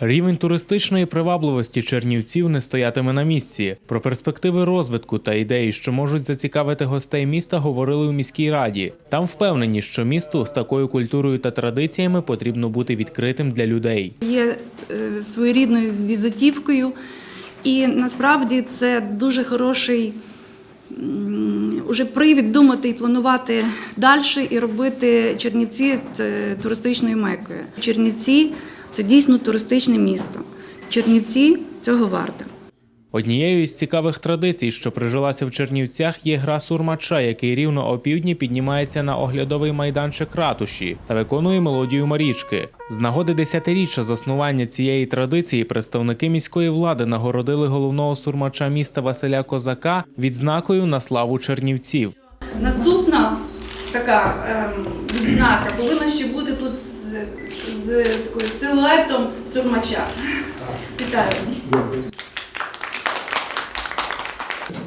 Рівень туристичної привабливості чернівців не стоятиме на місці. Про перспективи розвитку та ідеї, що можуть зацікавити гостей міста, говорили у міській раді. Там впевнені, що місту з такою культурою та традиціями потрібно бути відкритим для людей. є е, своєрідною візитівкою, і насправді це дуже хороший уже привід думати і планувати далі і робити Чернівці е, туристичною мекою. Чернівці це дійсно туристичне місто. Чернівці цього варте. Однією із цікавих традицій, що прижилася в Чернівцях, є гра сурмача, який рівно опівдні піднімається на оглядовий майданчик ратуші та виконує мелодію Марічки. З нагоди десятиріччя заснування цієї традиції представники міської влади нагородили головного сурмача міста Василя Козака відзнакою на славу чернівців. Наступна така ем, відзнака повинна ще бути тут з, такою силуетом сурмача. Вітаю.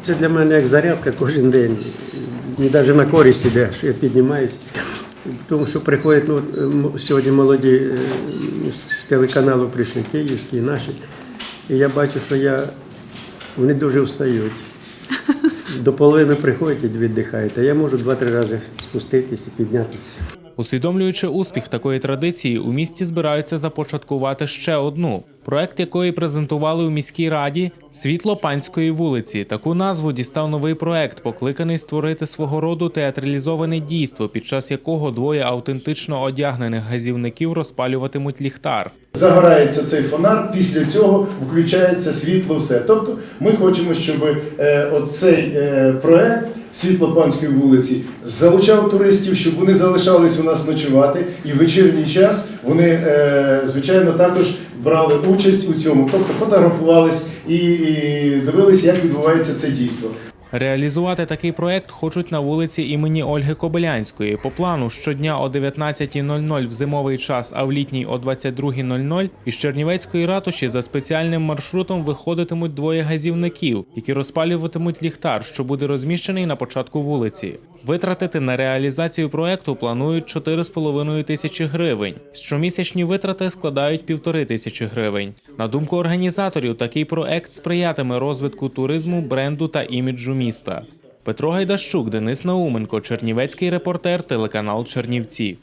Це для мене як зарядка кожен день. Мені навіть на користь іде, що я піднімаюсь. Тому що приходять ну, сьогодні молоді е, з телеканалу прийшли київські, наші. І я бачу, що я, вони дуже встають. До половини приходять і віддихають, а я можу два-три рази спуститися, піднятися. Усвідомлюючи успіх такої традиції, у місті збираються започаткувати ще одну. Проект якої презентували у міській раді Світло панської вулиці. Таку назву дістав новий проект, покликаний створити свого роду театралізоване дійство, під час якого двоє автентично одягнених газівників розпалюватимуть ліхтар. Загорається цей фонар, після цього включається світло все. Тобто ми хочемо, щоб е, оцей е, проект світло панської вулиці залучав туристів, щоб вони залишались у нас ночувати, і в вечірній час вони, е, звичайно, також брали участь у цьому, тобто фотографувались і дивились, як відбувається це дійство. Реалізувати такий проект хочуть на вулиці імені Ольги Кобилянської. По плану щодня о 19.00 в зимовий час, а в літній о 22.00 із Чернівецької ратуші за спеціальним маршрутом виходитимуть двоє газівників, які розпалюватимуть ліхтар, що буде розміщений на початку вулиці. Витратити на реалізацію проекту планують 4,5 тисячі гривень. Щомісячні витрати складають півтори тисячі гривень. На думку організаторів, такий проект сприятиме розвитку туризму, бренду та іміджу міста. Петро Гайдащук, Денис Науменко, Чернівецький репортер, телеканал Чернівці.